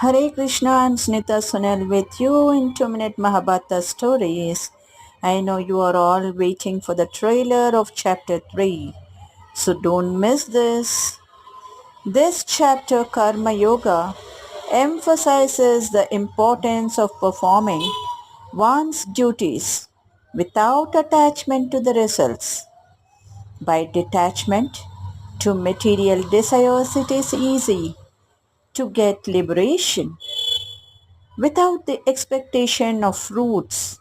Hare Krishna, I'm Snita Sunil with you in 2 Minute Mahabharata Stories. I know you are all waiting for the trailer of chapter 3, so don't miss this. This chapter, Karma Yoga, emphasizes the importance of performing one's duties without attachment to the results. By detachment to material desires, it is easy to get liberation without the expectation of fruits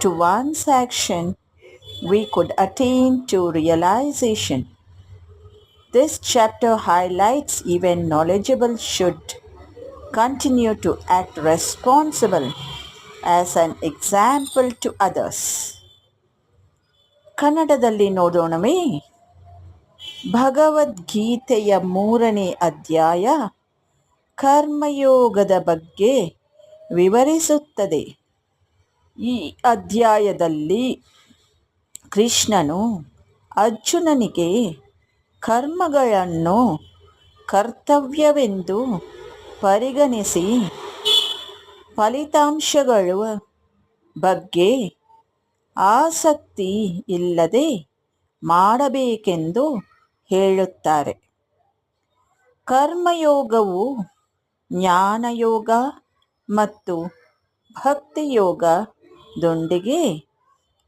to one's action we could attain to realization this chapter highlights even knowledgeable should continue to act responsible as an example to others ಕನ್ನಡದಲ್ಲಿ ನೋಡೋಣವೇ ಭಗವದ್ಗೀತೆಯ ಮೂರನೇ ಅಧ್ಯಾಯ ಕರ್ಮಯೋಗದ ಬಗ್ಗೆ ವಿವರಿಸುತ್ತದೆ. ಈ ಅಧ್ಯಾಯದಲ್ಲಿ ಕೃಷ್ಣನು ಅರ್ಜುನನಿಗೆ ಕರ್ಮಗಳನ್ನು ಕರ್ತವ್ಯವೆಂದು ಪರಿಗಣಿಸಿ ಫಲಿತಾಂಶಗಳ ಬಗ್ಗೆ ಆಸಕ್ತಿ ಇಲ್ಲದೆ ಮಾಡಬೇಕೆಂದು ಹೇಳುತ್ತಾರೆ. ಕರ್ಮಯೋಗವು ಜ್ಞಾನಯೋಗ ಮತ್ತು ಭಕ್ತಿಯೋಗದೊಂದಿಗೆ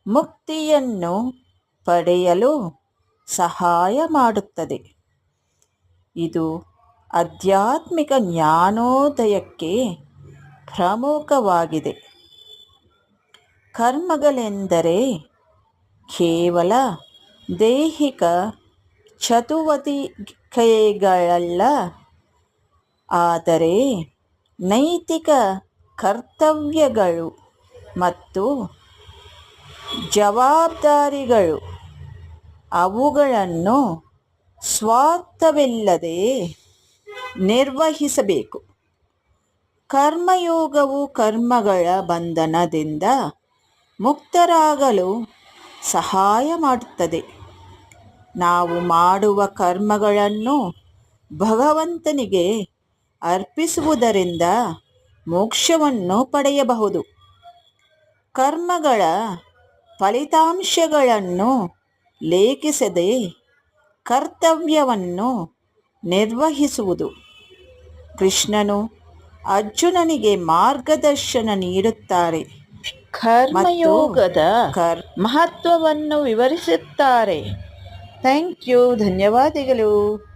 ಮುಕ್ತಿಯನ್ನು ಪಡೆಯಲು ಸಹಾಯ ಮಾಡುತ್ತದೆ. ಇದು ಆಧ್ಯಾತ್ಮಿಕ ಜ್ಞಾನೋದಯಕ್ಕೆ ಪ್ರಮುಖವಾಗಿದೆ. ಕರ್ಮಗಳೆಂದರೆ ಕೇವಲ ದೈಹಿಕ ಚಟುವಟಿಕೆಗಳಲ್ಲ ಆದರೆ ನೈತಿಕ ಕರ್ತವ್ಯಗಳು ಮತ್ತು ಜವಾಬ್ದಾರಿಗಳು ಅವುಗಳನ್ನು ಸ್ವಾರ್ಥವಿಲ್ಲದೆ ನಿರ್ವಹಿಸಬೇಕು. ಕರ್ಮಯೋಗವು ಕರ್ಮಗಳ ಬಂಧನದಿಂದ ಮುಕ್ತರಾಗಲು ಸಹಾಯ ಮಾಡುತ್ತದೆ. ನಾವು ಮಾಡುವ ಕರ್ಮಗಳನ್ನು ಭಗವಂತನಿಗೆ ಅರ್ಪಿಸುವುದರಿಂದ ಮೋಕ್ಷವನ್ನು ಪಡೆಯಬಹುದು. ಕರ್ಮಗಳ ಫಲಿತಾಂಶಗಳನ್ನು ಲೇಖಿಸದೆ ಕರ್ತವ್ಯವನ್ನು ನಿರ್ವಹಿಸುವುದು. ಕೃಷ್ಣನು ಅರ್ಜುನನಿಗೆ ಮಾರ್ಗದರ್ಶನ ನೀಡುತ್ತಾರೆ. ಕರ್ಮಯೋಗದ ಕರ್ ಮಹತ್ವವನ್ನು ವಿವರಿಸುತ್ತಾರೆ. Thank you. ಧನ್ಯವಾದಗಳು.